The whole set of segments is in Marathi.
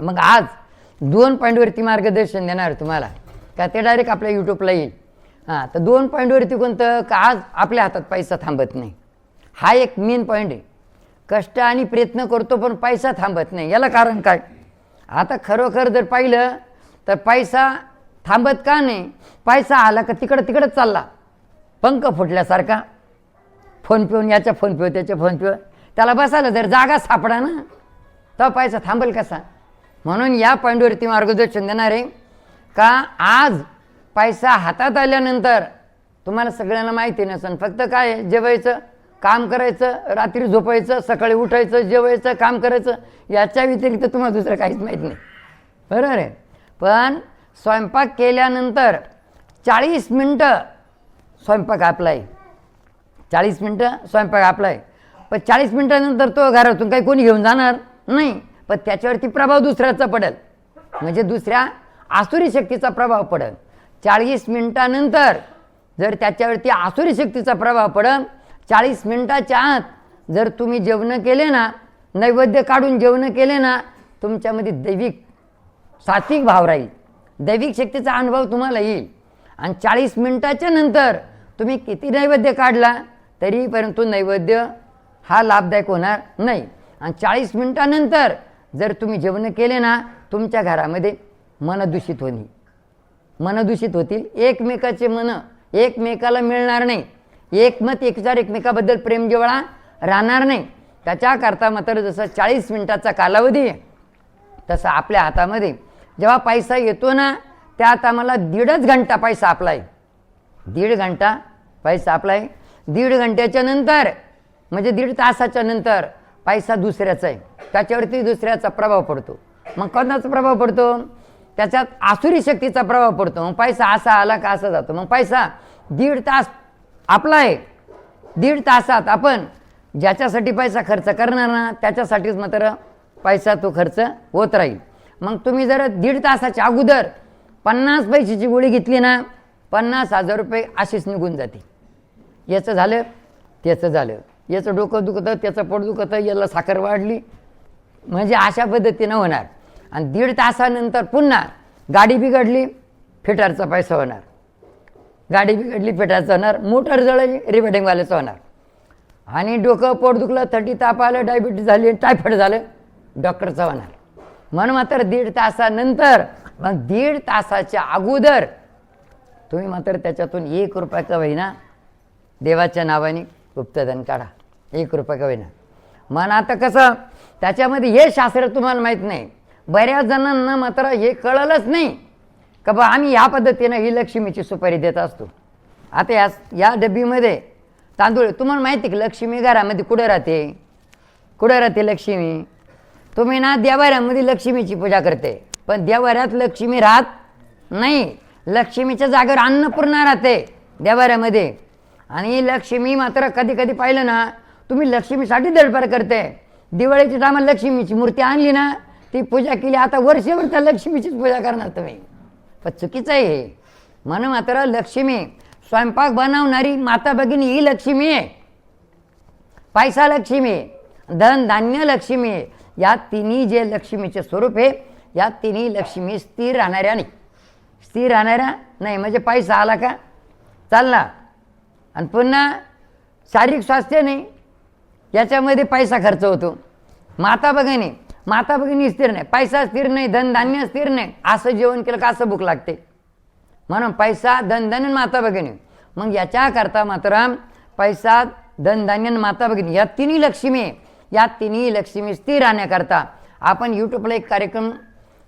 मग आज दोन पॉईंटवरती मार्गदर्शन देणार तुम्हाला. का ते डायरेक्ट आपल्या यूट्यूबला येईल. हां तर दोन पॉईंटवरती कोणतं? का आज आपल्या हातात पैसा थांबत नाही. हा एक मेन पॉईंट आहे. कष्ट आणि प्रयत्न करतो पण पैसा थांबत नाही. याला कारण काय? आता खरोखर जर पाहिलं तर पैसा थांबत का नाही? पैसा आला का तिकडं तिकडंच चालला. पंख फुटल्यासारखा. फोन पेऊन याच्या फोन पेव त्याच्या फोन पेव त्याला बसायला जर जागा सापडा ना तर पैसा थांबेल कसा? म्हणून या पॉईंटवरती मार्गदर्शन देणार आहे का आज पैसा हातात आल्यानंतर तुम्हाला सगळ्यांना माहिती नसेल फक्त काय जेवायचं काम करायचं रात्री झोपायचं सकाळी उठायचं जेवायचं काम करायचं याच्या व्यतिरिक्त तुम्हाला दुसरं काहीच माहीत नाही. बरोबर आहे? पण स्वयंपाक केल्यानंतर चाळीस मिनटं स्वयंपाक आपला आहे चाळीस मिनटं स्वयंपाक आपला आहे पण चाळीस मिनटानंतर तो घरातून काही कोणी घेऊन जाणार? नाही. पण त्याच्यावरती प्रभाव दुसऱ्याचा पडेल. म्हणजे दुसऱ्या आसुरी शक्तीचा प्रभाव पडेल. चाळीस मिनटानंतर जर त्याच्यावरती आसुरी शक्तीचा प्रभाव पडेल चाळीस मिनटाच्या आत जर तुम्ही जेवणं केले ना नैवेद्य काढून जेवणं केले ना तुमच्यामध्ये दैविक सात्विक भाव राहील. दैविक शक्तीचा अनुभव तुम्हाला येईल. आणि चाळीस मिनटाच्या नंतर तुम्ही किती नैवेद्य काढला तरी परंतु नैवेद्य हा लाभदायक होणार नाही. आणि चाळीस मिनटानंतर जर तुम्ही जेवण केले ना तुमच्या घरामध्ये मन दूषित होईल मन दूषित होतील. एकमेकाचे मन एकमेकाला मिळणार नाही. एकमत एकचार एकमेकाबद्दल प्रेम जेवळा राहणार नाही. त्याच्याकरता मात्र जसं चाळीस मिनिटाचा कालावधी आहे तसं आपल्या हातामध्ये जेव्हा पैसा येतो ना त्यात आम्हाला दीडच घंटा पैसा आपला आहे. दीड घंटा पैसा आपला आहे. दीड घंट्याच्या नंतर म्हणजे दीड तासाच्या नंतर पैसा दुसऱ्याचा आहे. त्याच्यावरती दुसऱ्याचा प्रभाव पडतो. मग कोणाचा प्रभाव पडतो? त्याच्यात आसुरी शक्तीचा प्रभाव पडतो. मग पैसा असा आला का असा जातो. मग पैसा दीड तास आपला आहे. दीड तासात आपण ज्याच्यासाठी पैसा खर्च करणार ना त्याच्यासाठीच मात्र पैसा तो खर्च होत राहील. मग तुम्ही जर दीड तासाच्या अगोदर पन्नास पैशाची गोळी घेतली ना पन्नास हजार रुपये अशीच निघून जाते याचं झालं त्याचं झालं. याचं डोकं दुखतं त्याचं पोट दुखतं याला साखर वाढली. म्हणजे अशा पद्धतीनं होणार. आणि दीड तासानंतर पुन्हा गाडी बिघडली फिटारचा पैसा होणार. गाडी बिघडली फिटारचं होणार. मोटर जळली रिपेटिंगवाल्याचं होणार. आणि डोकं पोट दुखलं थंडी ताप आलं डायबिटीज झाली टायफॉईड झालं डॉक्टरचं होणार. म्हणून मात्र दीड तासानंतर मग दीड तासाच्या अगोदर तुम्ही मात्र त्याच्यातून एक रुपया का होईना देवाच्या नावाने गुप्तधन काढा. एक कृपा का होईना. मन आता कसं त्याच्यामध्ये हे शास्त्र तुम्हाला माहीत नाही. बऱ्याच जणांना मात्र हे कळलंच नाही. का बा आम्ही या पद्धतीनं ही लक्ष्मीची सुपारी देत असतो. आता या या डब्बीमध्ये तांदूळ तुम्हाला माहिती आहे की लक्ष्मी घरामध्ये कुठं राहते? कुठं राहते लक्ष्मी? तुम्ही ना देवाऱ्यामध्ये लक्ष्मीची पूजा करते. पण देवाऱ्यात लक्ष्मी राहत नाही. लक्ष्मीच्या जागेवर अन्नपूर्णा राहते देवाऱ्यामध्ये. आणि लक्ष्मी मात्र कधी कधी पाहिलं ना तुम्ही लक्ष्मीसाठी दडपार करते. दिवाळीच्या टायमाला लक्ष्मीची मूर्ती आणली ना ती पूजा केली आता वर्षभर त्या लक्ष्मीचीच पूजा करणार तुम्ही. पण चुकीचं आहे हे. म्हणून मात्र लक्ष्मी स्वयंपाक बनवणारी माता भगिनी ही लक्ष्मी आहे. पैसा लक्ष्मी धन धान्य लक्ष्मी आहे. या तिन्ही जे लक्ष्मीचे स्वरूप आहे या तिन्ही लक्ष्मी स्थिर राहणाऱ्या नाही. स्थिर राहणाऱ्या नाही म्हणजे पैसा आला का? चालला आणि पुन्हा शारीरिक स्वास्थ्य नाही याच्यामध्ये पैसा खर्च होतो. माता भगिनी माता भगिनी स्थिर नाही. पैसा स्थिर नाही धनधान्य स्थिर नाही. असं जेवण केलं का असं भूक लागते. म्हणून पैसा धनधान्य माता भगिनी. मग याच्याकरता मात्र पैसा धनधान्य माता भगिनी या तिन्ही लक्ष्मी आहे. या तिन्ही लक्ष्मी स्थिर राहण्याकरता आपण यूट्यूबला एक कार्यक्रम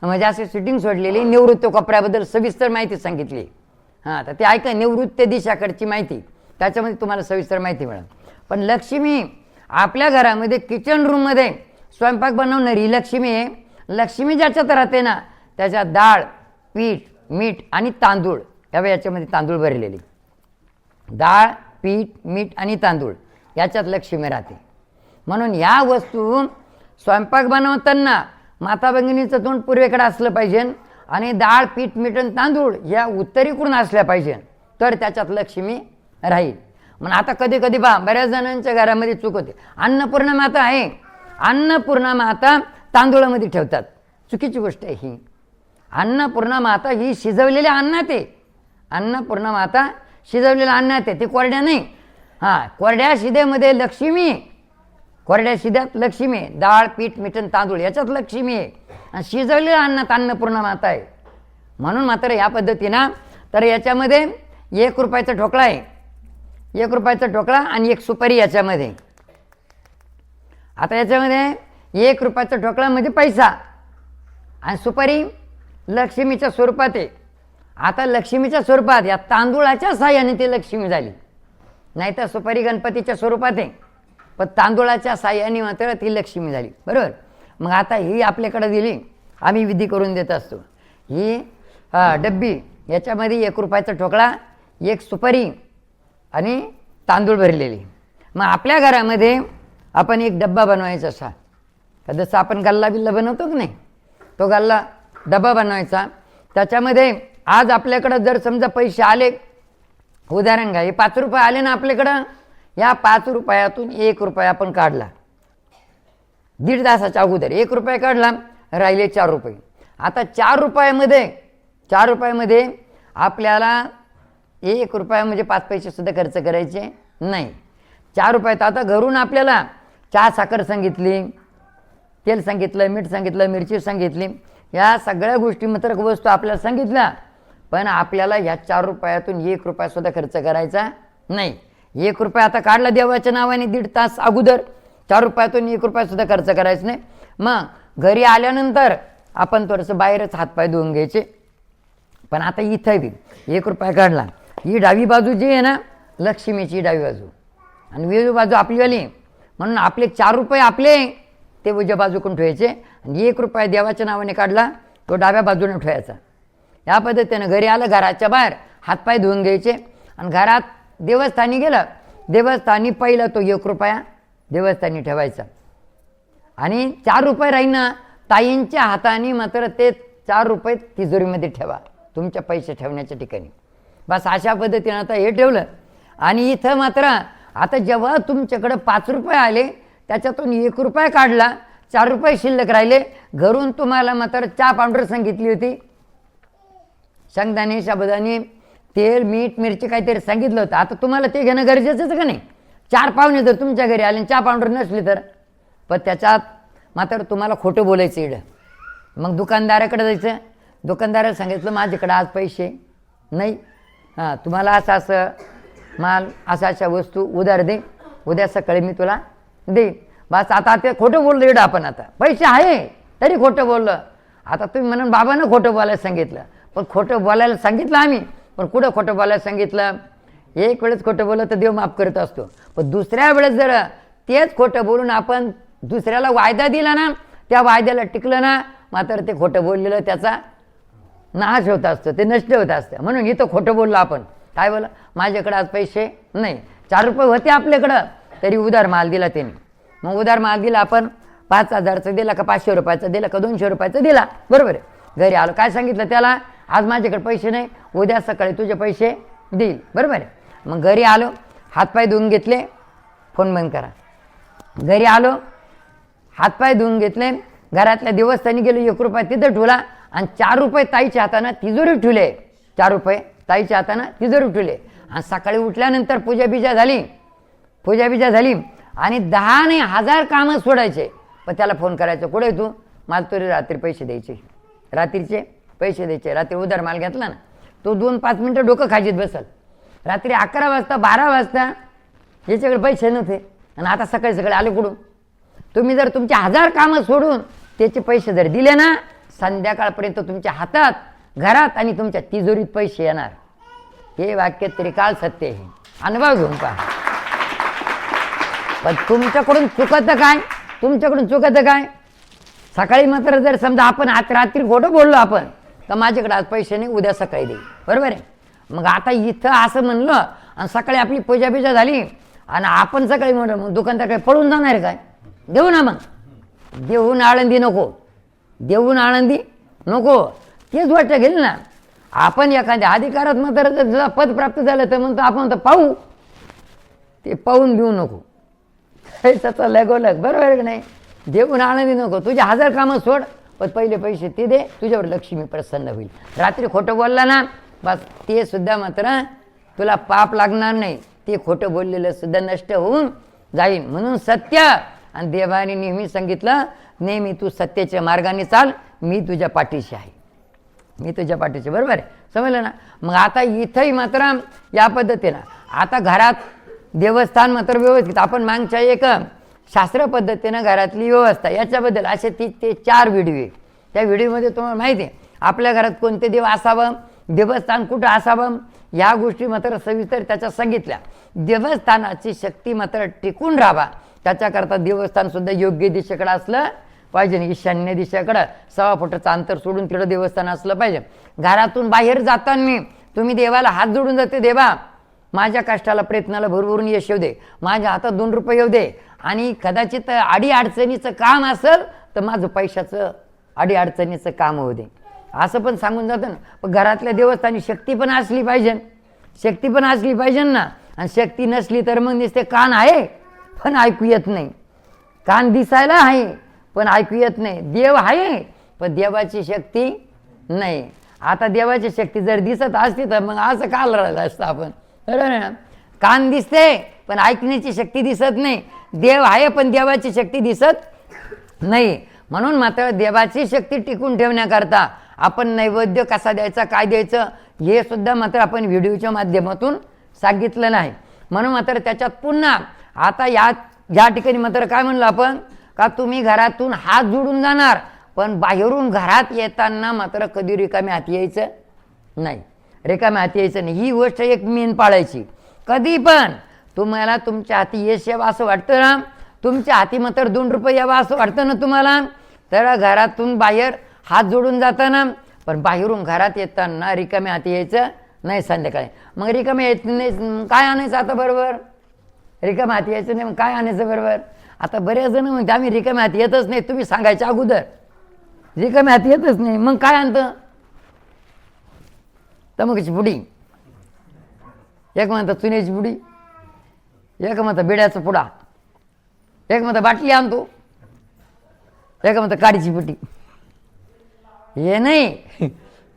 म्हणजे असे शूटिंग सोडलेली निवृत्त कपड्याबद्दल सविस्तर माहिती सांगितली. हां तर ते ऐका निवृत्त दिशाकडची माहिती. त्याच्यामध्ये तुम्हाला सविस्तर माहिती मिळेल. पण लक्ष्मी आपल्या घरामध्ये किचन रूममध्ये स्वयंपाक बनवणारी लक्ष्मी आहे. लक्ष्मी ज्याच्यात राहते ना त्याच्यात डाळ पीठ मीठ आणि तांदूळ. त्यावे याच्यामध्ये तांदूळ भरलेली. डाळ पीठ मीठ आणि तांदूळ याच्यात लक्ष्मी राहते. म्हणून या वस्तू स्वयंपाक बनवताना माता भगिनीचं तोंड पूर्वेकडे असलं पाहिजे आणि डाळ पीठ मीठ आणि तांदूळ या उत्तरीकडून असल्या पाहिजे. तर त्याच्यात लक्ष्मी राहील. मग आता कधी कधी बा बऱ्याच जणांच्या घरामध्ये चूक होते. अन्नपूर्णा माता आहे. अन्नपूर्णा माता तांदूळामध्ये ठेवतात. चुकीची गोष्ट आहे ही. अन्नपूर्णा माता ही शिजवलेल्या अन्नात आहे. अन्नपूर्णा माता शिजवलेल्या अन्नात आहे. ती कोरड्या नाही. हां कोरड्या शिदेमध्ये लक्ष्मी कोरड्या शिद्यात लक्ष्मी आहे. डाळ पीठ मिठण तांदूळ याच्यात लक्ष्मी आहे. आणि शिजवलेलं अन्नात अन्नपूर्णा माता आहे. म्हणून मात्र या पद्धतीनं तर याच्यामध्ये एक रुपयाचा ठोकळा आहे. एक रुपयाचा ठोकळा आणि एक सुपारी याच्यामध्ये. आता याच्यामध्ये एक रुपयाचा ढोकळा म्हणजे पैसा. आणि सुपारी लक्ष्मीच्या स्वरूपात आहे. आता लक्ष्मीच्या स्वरूपात या तांदूळाच्या साह्याने ती लक्ष्मी झाली. नाही तर सुपारी गणपतीच्या स्वरूपात आहे. पण तांदूळाच्या साह्याने मात्र ती लक्ष्मी झाली. बरोबर? मग आता ही आपल्याकडे दिली. आम्ही विधी करून देत असतो. ही डब्बी. याच्यामध्ये एक रुपयाचा ठोकळा एक सुपारी आणि तांदूळ भरलेली. मग आपल्या घरामध्ये आपण एक डब्बा बनवायचा असा. का जसं आपण गल्ला बिल्ला बनवतो की नाही तो गल्ला डबा बनवायचा. त्याच्यामध्ये आज आपल्याकडं जर समजा पैसे आले उदाहरण घ्या हे पाच रुपये आले ना आपल्याकडं या पाच रुपयातून एक रुपया आपण काढला. दीड तासाच्या अगोदर एक रुपया काढला राहिले चार रुपये. आता चार रुपयामध्ये चार रुपयामध्ये आपल्याला एक रुपया म्हणजे पाच पैसेसुद्धा खर्च करायचे नाही. चार रुपयात आता घरून आपल्याला चहा साखर सांगितली तेल सांगितलं मीठ सांगितलं मिरची सांगितली या सगळ्या गोष्टी मात्र वस्तू आपल्याला सांगितल्या पण आपल्याला ह्या चार रुपयातून एक रुपयासुद्धा खर्च करायचा नाही. एक रुपया आता काढला देवाच्या नावाने दीड तास अगोदर चार रुपयातून एक रुपयासुद्धा खर्च करायचा नाही. मग घरी आल्यानंतर आपण थोडंसं बाहेरच हातपाय धुवून घ्यायचे. पण आता इथं बी एक रुपया काढला. ही डावी बाजू जी आहे ना लक्ष्मीची डावी बाजू. आणि वेगळी बाजू आपलीवाली. म्हणून आपले चार रुपये आपले ते उजव्या बाजूकडून ठेवायचे. आणि एक रुपया देवाच्या नावाने काढला तो डाव्या बाजूने ठेवायचा. या पद्धतीनं घरी आलं घराच्या बाहेर हातपाय धुवून घ्यायचे. आणि घरात देवस्थानी गेलं देवस्थानी पहिला तो एक रुपया देवस्थानी ठेवायचा. आणि चार रुपये राहीनं ताईंच्या हाताने मात्र ते चार रुपये तिजोरीमध्ये ठेवा. तुमच्या पैसे ठेवण्याच्या ठिकाणी. बस अशा पद्धतीनं आता हे ठेवलं. आणि इथं मात्र आता जेव्हा तुमच्याकडं पाच रुपये आले त्याच्यातून एक रुपये काढला चार रुपये शिल्लक राहिले. घरून तुम्हाला मात्र चहा पावडर सांगितली होती. शेंगदाणे साबुदाणे तेल मीठ मिरची काहीतरी सांगितलं होतं. आता तुम्हाला ते घेणं गरजेचंच का नाही? चार पाहुणे जर तुमच्या घरी आले आणि चहा पावडर नसली तर? पण त्याच्यात मात्र तुम्हाला खोटं बोलायचं इडं मग दुकानदाराकडे जायचं. दुकानदाराला सांगितलं माझ्याकडे आज पैसे नाही. हां तुम्हाला असं असं माल अशा अशा वस्तू उधार दे. उद्या सकाळी मी तुला देईन. बस आता ते खोटं बोललो एवढं आपण आता. पैसे आहे तरी खोटं बोललं. आता तुम्ही म्हणून बाबानं खोटं बोलायला सांगितलं. पण खोटं बोलायला सांगितलं आम्ही. पण कुठं खोटं बोलायला सांगितलं? एक वेळेस खोटं बोललं तर देव माफ करत असतो. पण दुसऱ्या वेळेस जर तेच खोटं बोलून आपण दुसऱ्याला वायदा दिला ना त्या वायद्याला टिकलं ना मात्र ते खोटं बोललेलं त्याचा नाश होत असतं ते नष्ट होत असतं. म्हणून इथं खोटं बोललो आपण. काय बोला माझ्याकडे आज पैसे नाही. चार रुपये होते आपल्याकडं. तरी उधार माल दिला त्याने. मग उधार माल दिला आपण. पाच हजारचा दिला का पाचशे रुपयाचा दिला का दोनशे रुपयाचा दिला? बरोबर आहे. घरी आलो. काय सांगितलं त्याला? आज माझ्याकडे पैसे नाही. उद्या सकाळी तुझे पैसे देईल. बरोबर आहे. मग घरी आलो. हातपाय धुवून घेतले. फोन बंद करा. घरी आलो. हातपाय धुवून घेतले. घरातल्या देवस्थानी गेलो. एक रुपया तिथं ठेवला. आणि चार रुपये ताईच्या हातानं तिजोरी ठेवले. चार रुपये ताईच्या हातानं तिजोरी ठेवले. आणि सकाळी उठल्यानंतर पूजा बिजा झाली. पूजा बिजा झाली आणि दहा नाही हजार कामं सोडायचे. पण त्याला फोन करायचं कुठे तू? मला तुरी रात्री पैसे द्यायचे. रात्रीचे पैसे द्यायचे. रात्री उधार माल घेतला ना. तो दोन पाच मिनटं डोकं खाजीत बसल. रात्री अकरा वाजता बारा वाजता याच्याकडे पैसे नव्हते. आणि आता सकाळी सकाळी आले कुठून? तुम्ही जर तुमचे हजार कामं सोडून त्याचे पैसे जर दिले ना संध्याकाळपर्यंत तुमच्या हातात घरात आणि तुमच्या तिजोरीत पैसे येणार. हे वाक्य तरी काल सत्य आहे. अनुभव घेऊन पहा. पण तुमच्याकडून चुकतं काय? तुमच्याकडून चुकतं काय? सकाळी मात्र जर समजा आपण आज रात्री खोटं बोललो आपण तर माझ्याकडे आज पैसे नाही उद्या सकाळी देईल बरोबर आहे? मग आता इथं असं म्हणलं आणि सकाळी आपली पूजा बिजा झाली आणि आपण सकाळी म्हणलं मग दुकानदार काय पळून जाणार काय? देऊ ना मग. देऊन आळंदी नको. देऊन आनंदी? नको. तेच वाटतं घेईल ना. आपण एखाद्या अधिकारात मात्र जर तुझा पद प्राप्त झालं तर म्हणतो आपण तर पाहू. ते पाहून घेऊ नको. हे त्याचा लगोलग बरोबर आहे की नाही? देऊन आनंदी नको. तुझे हजार कामं सोड पण पहिले पैसे ते दे. तुझ्यावर लक्ष्मी प्रसन्न होईल. रात्री खोटं बोलला ना बस ते सुद्धा मात्र तुला पाप लागणार नाही. ते खोटं बोललेलं सुद्धा नष्ट होऊन जाईल. म्हणून सत्य आणि देवाने नेहमी सांगितलं नेहमी तू सत्याच्या मार्गाने चाल मी तुझ्या पाठीशी आहे. मी तुझ्या पाठीशी बरोबर आहे? समजलं ना? मग आता इथंही मात्र या पद्धतीनं. आता घरात देवस्थान मात्र व्यवस्थित आपण मागच्या एक शास्त्र पद्धतीनं घरातली व्यवस्था याच्याबद्दल असे ती ते चार व्हिडिओ आहे त्या व्हिडिओमध्ये तुम्हाला माहिती आहे आपल्या घरात कोणते देव असावं देवस्थान कुठं असावं या गोष्टी मात्र सविस्तर त्याच्या सांगितल्या. देवस्थानाची शक्ती मात्र टिकून राहावा. त्याच्याकरता देवस्थानसुद्धा योग्य दिशेकडं असलं पाहिजे ईशान्य दिशेकडं. सव्वा फुटाचं अंतर सोडून तिकडं देवस्थान असलं पाहिजे. घरातून बाहेर जाताना तुम्ही देवाला हात जोडून जाते देवा माझ्या कष्टाला प्रयत्नाला भरभरून यश येऊ दे. माझ्या हातात दोन रुपये येऊ दे. आणि कदाचित अडी अडचणीचं काम असेल तर माझं पैशाचं अडी अडचणीचं काम होऊ दे. असं पण सांगून जातं ना. पण घरातल्या देवस्थानी शक्ती पण असली पाहिजे. शक्ती पण असली पाहिजे ना. आणि शक्ती नसली तर मग नुसते कान आहे. पण ऐकू येत नाही. कान दिसायला आहे पण ऐकू येत नाही. देव आहे पण देवाची शक्ती नाही. आता देवाची शक्ती जर दिसत असती तर मग असं का राहिलं असतं आपण? बरोबर ना? कान दिसते पण ऐकण्याची शक्ती दिसत नाही. देव आहे पण देवाची शक्ती दिसत नाही. म्हणून मात्र देवाची शक्ती टिकून ठेवण्याकरता आपण नैवेद्य कसा द्यायचा काय द्यायचं हे सुद्धा मात्र आपण व्हिडिओच्या माध्यमातून सांगितलं नाही म्हणून मात्र त्याच्यात पुन्हा आता या या ठिकाणी मात्र काय म्हणलं आपण? का तुम्ही घरातून हात जोडून जाणार पण बाहेरून घरात येताना मात्र कधी रिकामी हात यायचं नाही. रिकाम्या हाती यायचं नाही. ही गोष्ट एक मेन पाळायची. कधी पण तुम्हाला तुमच्या हाती यश यावं असं वाटतं ना? तुमच्या हाती मात्र दोन रुपये यावं असं वाटतं ना तुम्हाला? तर घरातून बाहेर हात जोडून जाताना पण बाहेरून घरात येताना रिकाम्या हाती यायचं नाही संध्याकाळी. मग रिकाम्या येत नाही काय आणायचं आता बरोबर? रिकाम्या हाती यायचं नाही मग काय आणायचं बरोबर? आता बरेच जण म्हणते आम्ही रिकाम्या हाती येतच नाही तुम्ही सांगायच्या अगोदर. रिकाम्या हाती येतच नाही मग काय आणतं? तमकची पुडी. एक म्हणतं चुन्याची पुडी एक म्हणतं बिड्याचा पुडा एक म्हणतं बाटली आणतो एक म्हणतं काडीची पुटी. हे नाही.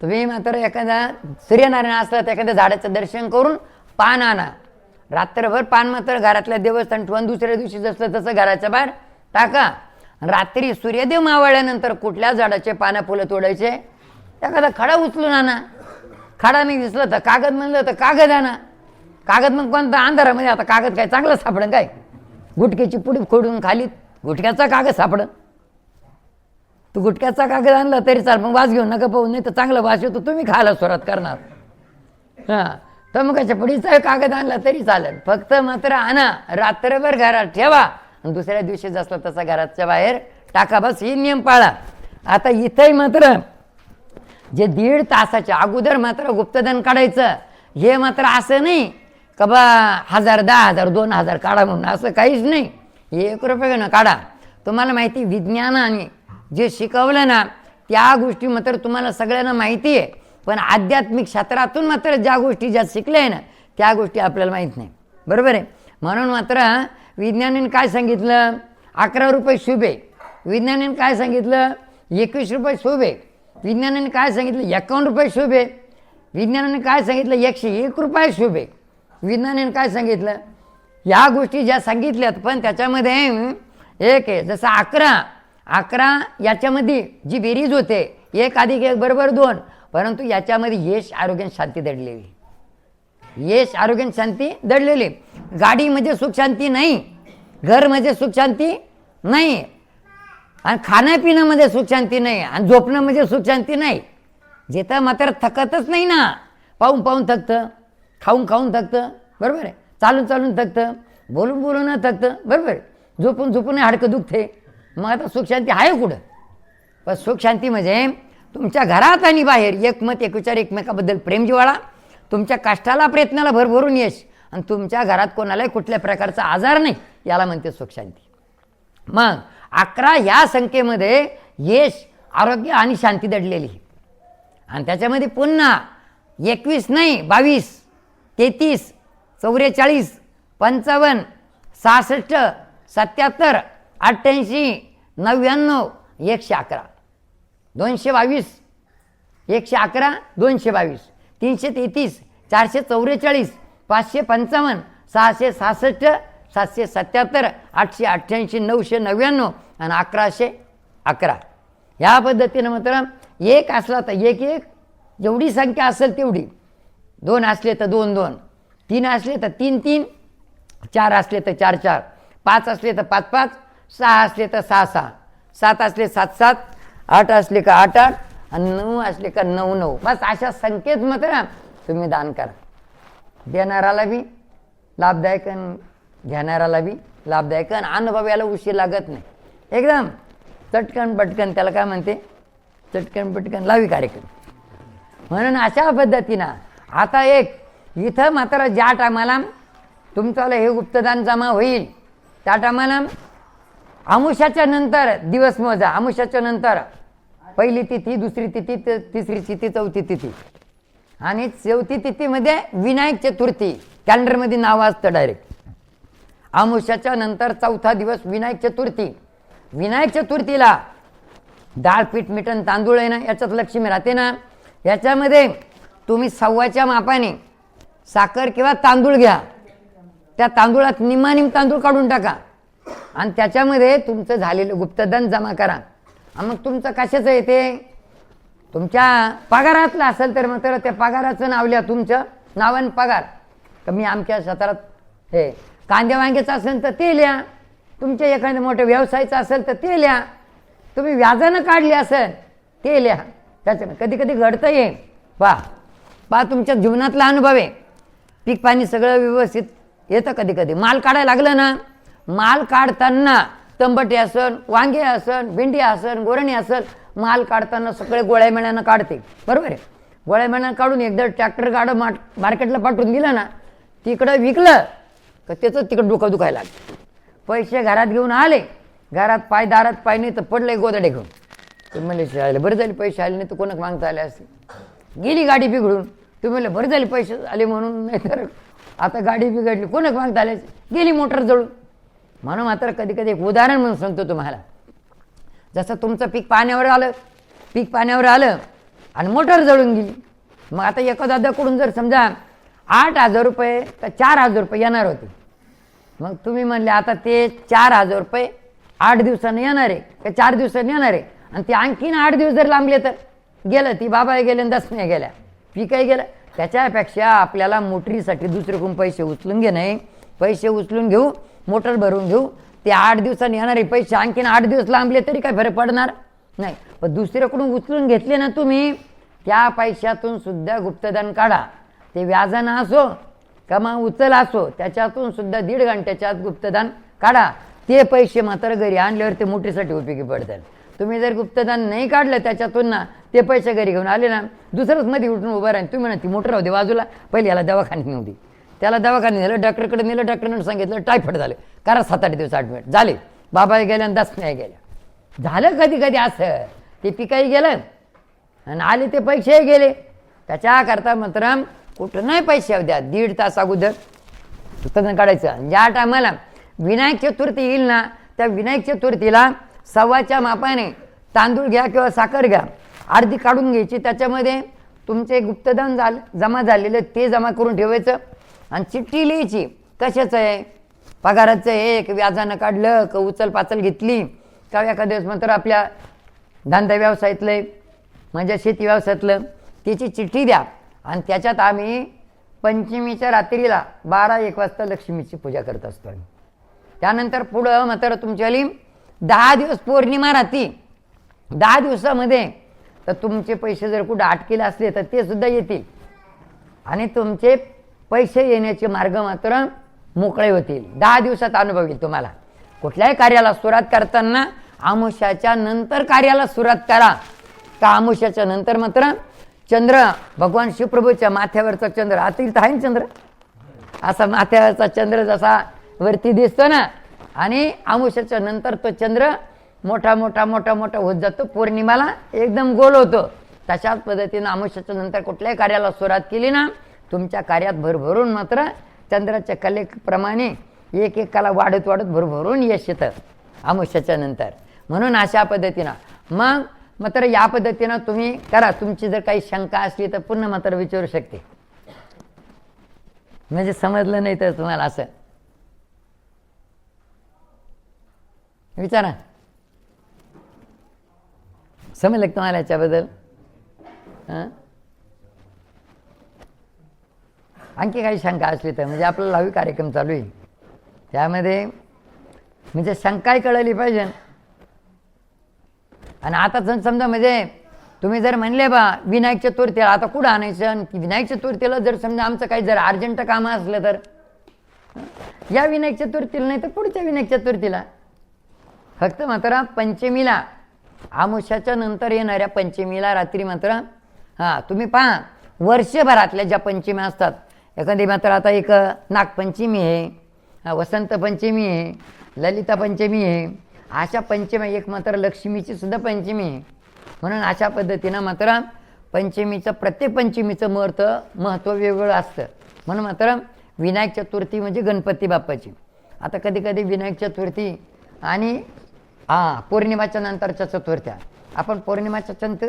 तुम्ही मात्र एखादा सूर्यनारायण असला तर एखाद्या झाडाचं दर्शन करून पान आणा. रात्रभर पान मात्र घरातलं देवस्थान ठेवून दुसऱ्या दिवशी जसं तसं घराच्या बाहेर टाका. रात्री सूर्यदेव मावळल्यानंतर कुठल्या झाडाचे पानं फुलं तोडायचे? एखादा खडा उचलून आणा. खडा नाही दिसला तर कागद म्हणलं तर कागद आणा. कागद मग कोणता अंधारामध्ये आता कागद काय चांगलं सापडन काय? गुटक्याची पुडी खोडून खाली गुटक्याचा कागद सापडन. तू गुटक्याचा कागद आणला तरी चाल मग वास घेऊन नका पाहू नाही तर चांगला वास येतो तुम्ही खायला सुरुवात करणार. हां. तर मग पुढीचा कागद आणला तरी चालेल. फक्त मात्र आणा. रात्रभर घरात ठेवा. आणि दुसऱ्या दिवशी जसला तसा घराच्या बाहेर टाका बस ही नियम पाळा. आता इथंही मात्र जे दीड तासाच्या अगोदर मात्र गुप्तधन काढायचं हे मात्र असं नाही का बा हजार दहा हजार दोन हजार काढा म्हणून असं काहीच नाही. एक रुपये ना काढा. तुम्हाला माहिती विज्ञानाने जे शिकवलं ना त्या गोष्टी मात्र तुम्हाला सगळ्यांना माहिती आहे. पण आध्यात्मिक क्षेत्रातून मात्र ज्या गोष्टी ज्या शिकल्या आहे ना त्या गोष्टी आपल्याला माहीत नाही. बरोबर आहे? म्हणून मात्र विज्ञानाने काय सांगितलं? अकरा रुपये शुभे. विज्ञानाने काय सांगितलं? एकवीस रुपये शोभे. विज्ञानाने काय सांगितलं? एकावन्न रुपये शोभे. विज्ञानाने काय सांगितलं? एकशे एक रुपये शोभे. विज्ञानाने काय सांगितलं? या गोष्टी ज्या सांगितल्यात पण त्याच्यामध्ये एक आहे जसं अकरा. अकरा याच्यामध्ये जी बेरीज होते एक अधिक एक बरोबर दोन. परंतु याच्यामध्ये यश आरोग्य शांती दडलेली. यश आरोग्य शांती दडलेली. गाडीमध्ये म्हणजे सुखशांती नाही. घर म्हणजे नाही. आणि खाण्यापिण्यामध्ये म्हणजे सुखशांती नाही. आणि झोपणं म्हणजे नाही. जिथं मात्र थकतच नाही ना. पाहून पाहून थकतं. खाऊन खाऊन थकतं. बरोबर आहे? चालून चालून थकतं. बोलून बोलून थकतं. बरोबर आहे? झोपून झोपून हाडकं दुखते. मग आता सुखशांती आहे कुठं? पण सुखशांती म्हणजे तुमच्या घरात आणि बाहेर एकमत एकविचार एकमेकाबद्दल प्रेम जिवाळा. तुमच्या कष्टाला प्रयत्नाला भरभरून यश. आणि तुमच्या घरात कोणालाही कुठल्या प्रकारचा आजार नाही याला म्हणते सुखशांती. मग अकरा ह्या संख्येमध्ये यश आरोग्य आणि शांती दडलेली. आणि त्याच्यामध्ये पुन्हा एकवीस नाही बावीस तेहतीस चौवेचाळीस पंचावन्न सहासष्ट सत्याहत्तर अठ्ठ्याऐंशी नव्याण्णव एकशे अकरा. दोनशे बावीस. एकशे अकरा दोनशे बावीस. तीनशे तेहतीस चारशे चौवेचाळीस पाचशे पंचावन्न सहाशे सहासष्ट सातशे सत्याहत्तर आठशे अठ्ठ्याऐंशी नऊशे नव्याण्णव आणि अकराशे अकरा. ह्या पद्धतीनं मात्र एक असला तर एक एक. जेवढी संख्या असेल तेवढी. दोन असले तर दोन दोन. तीन असले तर तीन तीन. चार असले तर चार चार. पाच असले तर पाच पाच. सहा असले तर सहा सहा. सात असले सात सात. आठ असले का आठ आठ आणि नऊ असले का नऊ नऊ. बस अशा संख्येत मात्र तुम्ही दान करा. देणाराला बी लाभदायक आणि घेणाराला बी लाभदायक आणि याला उशीर लागत नाही. एकदम चटकन पटकन त्याला काय म्हणते? चटकन पटकन लावी कार्यक्रम. म्हणून अशा पद्धतीनं आता एक इथं मात्र ज्या टायमाला तुमचं हे गुप्तदान जमा होईल त्या टायमाला आमुष्याच्या नंतर दिवस मोजा आमुष्याच्या नंतर. पहिली तिथी दुसरी तिथी त- तिसरी तिथी चौथी तिथी. आणि चौथी तिथीमध्ये विनायक चतुर्थी. कॅलेंडरमध्ये नाव असतं डायरेक्ट आमुष्याच्या नंतर चौथा दिवस विनायक चतुर्थी. विनायक चतुर्थीला डाळ पीठ मिठण तांदूळ आहे ना याच्यात लक्ष्मी राहते ना. याच्यामध्ये तुम्ही सव्वाच्या मापाने साखर किंवा तांदूळ घ्या. त्या तांदूळात निमानिम तांदूळ काढून टाका. आणि त्याच्यामध्ये तुमचं झालेलं गुप्तधन जमा करा. आणि मग तुमचं कशाचं येते तुमच्या पगारातलं असेल तर मग तर त्या पगाराचं नाव लिहा तुमचं. नावान पगार. तर मी आमच्या क्षेत्रात हे कांदे वांग्याचं असेल तर ते लिहा. तुमच्या एखाद्या मोठ्या व्यवसायाचं असेल तर ते लिहा. तुम्ही व्याजानं काढले असेल ते लिहा. त्याच्यानं कधी कधी घडतं ये वा पा तुमच्या जीवनातला अनुभव आहे. पीक पाणी सगळं व्यवस्थित येतं कधी कधी. माल काढायला लागलं ना माल काढताना तंबटे असन वांगे असन भेंडी असन गोरणी असन माल काढताना सगळे गोळ्या मेळ्यानं काढते. बरोबर आहे? गोळ्या मेळ्यानं काढून एकदा ट्रॅक्टर गाडं मा मार्केटला पाठवून दिलं ना तिकडं विकलं तर त्याचं तिकडं डोकं दुखायला लागलं. पैसे घरात घेऊन आले घरात पाय दारात पाय नाही तर पडले गोदडे घेऊन. तुम्ही म्हणले शाळेला बरं झाले पैसे आले नाही तर कोणाक मागता आले असते? गेली गाडी बिघडून. तुम्ही म्हणले बरं झाले पैसे आले म्हणून नाही तर आता गाडी बिघडली कोणाक मागता आले गेली मोटर जळून. म्हणून मात्र कधी कधी एक उदाहरण म्हणून सांगतो तुम्हाला. जसं तुमचं पीक पाण्यावर आलं पीक पाण्यावर आलं आणि मोटर जळून गेली. मग आता एखादाकडून जर समजा आठ हजार रुपये तर चार हजार रुपये येणार होते. मग तुम्ही म्हणले आता ते चार हजार रुपये आठ दिवसानं येणार आहे का चार दिवसांनी येणार आहे? आणि ते आणखीन आठ दिवस जर लांबले तर? गेलं ती बाबा गेले आणि दसण्या गेल्या. पिकही गेलं. त्याच्यापेक्षा आपल्याला मोटरीसाठी दुसरीकडून पैसे उचलून घे नाही पैसे उचलून घेऊ. मोटर भरून घेऊ. ते आठ दिवसांनी येणारे पैसे आणखीन आठ दिवस लांबले तरी काय फरक पडणार? नाही. पण दुसऱ्याकडून उचलून घेतले ना तुम्ही त्या पैशातून सुद्धा गुप्तदान काढा. ते व्याजानं असो का मग उचल असो त्याच्यातून सुद्धा दीड घंट्याच्या आत गुप्तदान काढा. ते पैसे मात्र घरी आणल्यावर ते मोठीसाठी उपयोगी पडतात. तुम्ही जर गुप्तदान नाही काढलं त्याच्यातून ना ते पैसे घरी घेऊन आले ना दुसरंच मध्ये उठून उभं राहील तुम्ही म्हणा ती मोटर राहू दे बाजूला. पहिले याला दवाखान्यात नव्हती त्याला दवाखान्यात नेलं डॉक्टरकडे नेलं डॉक्टरनं सांगितलं टायफॉइड झालं. करा सात आठ दिवस ॲडमिट झाले. बाबा गेल्या आणि दसण्या गेल्या झालं कधी कधी असं. ते पिकाही गेलं आणि आले ते पैसेही गेले. त्याच्याकरता मात्र कुठं नाही पैसे द्या. दीड तास अगोदर उत्पादन काढायचं. आणि ज्या टायमाला विनायक चतुर्थी येईल ना त्या विनायक चतुर्थीला सव्वाच्या मापाने तांदूळ घ्या किंवा साखर घ्या. अर्धी काढून घ्यायची. त्याच्यामध्ये तुमचे गुप्तदान झालं जमा झालेलं ते जमा करून ठेवायचं. आणि चिठ्ठी लिहायची. कशाचं आहे? पगाराचं एक व्याजानं काढलं का उचल पाचल घेतली. का एखाद्या दिवस मात्र आपल्या धंदा व्यवसायातलं आहे, म्हणजे शेती व्यवसायातलं. त्याची चिठ्ठी द्या. आणि त्याच्यात आम्ही पंचमीच्या रात्रीला बारा एक वाजता लक्ष्मीची पूजा करत असतो आम्ही. त्यानंतर पुढं मात्र तुमच्याली दहा दिवस पौर्णिमा राहती. दहा दिवसामध्ये तर तुमचे पैसे जर कुठं अटकेले असले तर ते सुद्धा येतील. आणि तुमचे पैसे येण्याचे मार्ग मात्र मोकळे होतील. दहा दिवसात अनुभव येईल तुम्हाला. कुठल्याही कार्याला सुरुवात करताना आमुष्याच्या नंतर कार्याला सुरुवात करा. का आमुष्याच्या नंतर मात्र चंद्र भगवान शिवप्रभूच्या माथ्यावरचा चंद्र. आतील तर आहे ना चंद्र? असा माथ्यावरचा चंद्र जसा वरती दिसतो ना आणि आमुष्याच्या नंतर तो चंद्र मोठा मोठा मोठा मोठा होत जातो. पौर्णिमाला एकदम गोल होतो. तशाच पद्धतीनं आमुष्याच्या नंतर कुठल्याही कार्याला सुरुवात केली ना तुमच्या कार्यात भरभरून मात्र चंद्राच्या कलेप्रमाणे एक एक कला वाढत वाढत भरभरून यश येतं आमुष्याच्या नंतर. म्हणून अशा पद्धतीनं. मग मात्र या पद्धतीनं तुम्ही करा. तुमची जर काही शंका असली तर पुन्हा मात्र विचारू शकते. म्हणजे समजलं नाही तर तुम्हाला असं. विचारा. समजलं तुम्हाला याच्याबद्दल? हां? आणखी काही शंका असली तर म्हणजे आपला लावी कार्यक्रम चालू आहे. त्यामध्ये म्हणजे शंकाही कळली पाहिजे. आणि आता समजा म्हणजे तुम्ही जर म्हणले बा विनायक चतुर्थीला आता कुठं आणायचं? आणि विनायक चतुर्थीला जर समजा आमचं काही जर अर्जंट कामं असलं तर? या विनायक चतुर्थीला नाही तर पुढच्या विनायक चतुर्थीला. फक्त मात्र पंचमीला आमुष्याच्या नंतर येणाऱ्या पंचमीला रात्री मात्र हां तुम्ही पहा वर्षभरातल्या ज्या पंचम्या असतात एखादी मात्र आता एक नागपंचमी आहे वसंत पंचमी आहे ललिता पंचमी आहे अशा पंचमी एक मात्र लक्ष्मीची सुद्धा पंचमी आहे. म्हणून अशा पद्धतीनं मात्र पंचमीचं प्रत्येक पंचमीचं महत्त्व महत्त्व वेगवेगळं असतं. म्हणून मात्र विनायक चतुर्थी म्हणजे गणपती बाप्पाची. आता कधी कधी विनायक चतुर्थी आणि हां पौर्णिमाच्या नंतरच्या चतुर्थ्या. आपण पौर्णिमाच्या चंत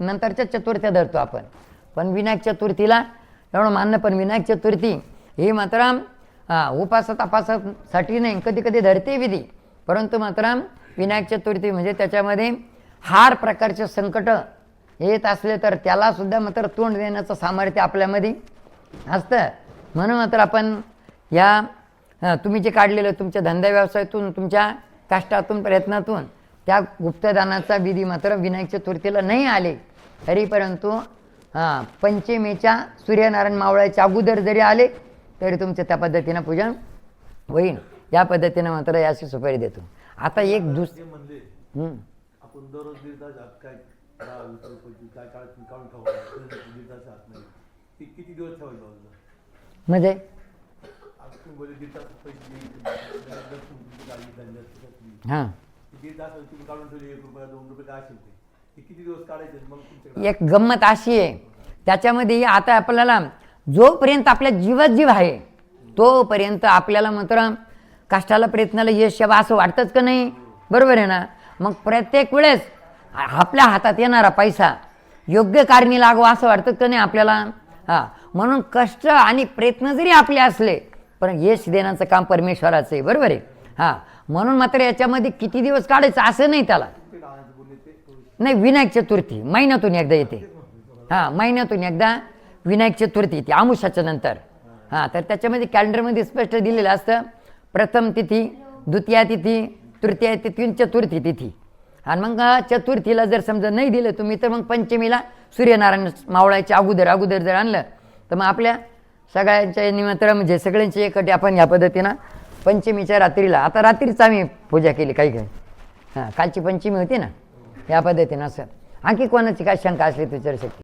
नंतरच्या चतुर्थ्या धरतो आपण. पण विनायक चतुर्थीला त्यामुळे मानणं पण विनायक चतुर्थी. ही मात्र उपास तपासासाठी नाही कधी कधी धरते विधी. परंतु मात्र विनायक चतुर्थी म्हणजे त्याच्यामध्ये हार प्रकारचे संकट येत असले तर त्याला सुद्धा मात्र तोंड देण्याचं सामर्थ्य आपल्यामध्ये असतं. म्हणून मात्र आपण या तुम्ही जे काढलेलं तुमच्या धंदा व्यवसायातून तुमच्या कष्टातून प्रयत्नातून त्या गुप्तदानाचा विधी मात्र विनायक चतुर्थीला नाही आले. तरी परंतु हां पंचमीच्या सूर्यनारायण मावळाच्या अगोदर जरी आले तरी तुमचं त्या पद्धतीनं पूजन होईल या पद्धतीनं मात्र याची सुपारी देतो. आता एक दुस म्हणजे. हां. एक गंमत अशी आहे. त्याच्यामध्ये आता आपल्याला जोपर्यंत आपल्या जीवात जीव आहे तोपर्यंत आपल्याला मात्र कष्टाला प्रयत्नाला यश यावं असं वाटतंच का नाही? बरोबर आहे ना? मग प्रत्येक वेळेस आपल्या हातात येणारा पैसा योग्य कारणी लागवा असं वाटतं का नाही आपल्याला? हां. म्हणून कष्ट आणि प्रयत्न जरी आपले असले पण यश देण्याचं काम परमेश्वराचं आहे. बरोबर आहे? हां. म्हणून मात्र याच्यामध्ये किती दिवस काढायचं असं नाही त्याला ते आणायचे बोलले ते थोडे नाही विनायक चतुर्थी महिन्यातून एकदा येते. हां महिन्यातून एकदा विनायक चतुर्थी येते आमुषाच्या नंतर. हां तर त्याच्यामध्ये कॅलेंडरमध्ये स्पष्ट दिलेलं असतं प्रथम तिथी द्वितीया तिथी तृतीया तिथी आणि चतुर्थी तिथी. आणि मग चतुर्थीला जर समजा नाही दिलं तुम्ही तर मग पंचमीला सूर्यनारायण मावळाच्या अगोदर अगोदर जर आणलं तर मग आपल्या सगळ्यांच्या निमंत्रण म्हणजे सगळ्यांची एकटे आपण या पद्धतीनं पंचमीच्या रात्रीला आता रात्रीच आम्ही पूजा केली काही काही. हां कालची पंचमी होती ना? या पद्धतीनं असं आणखी कोणाची काय शंका असली तर विचारू शकते.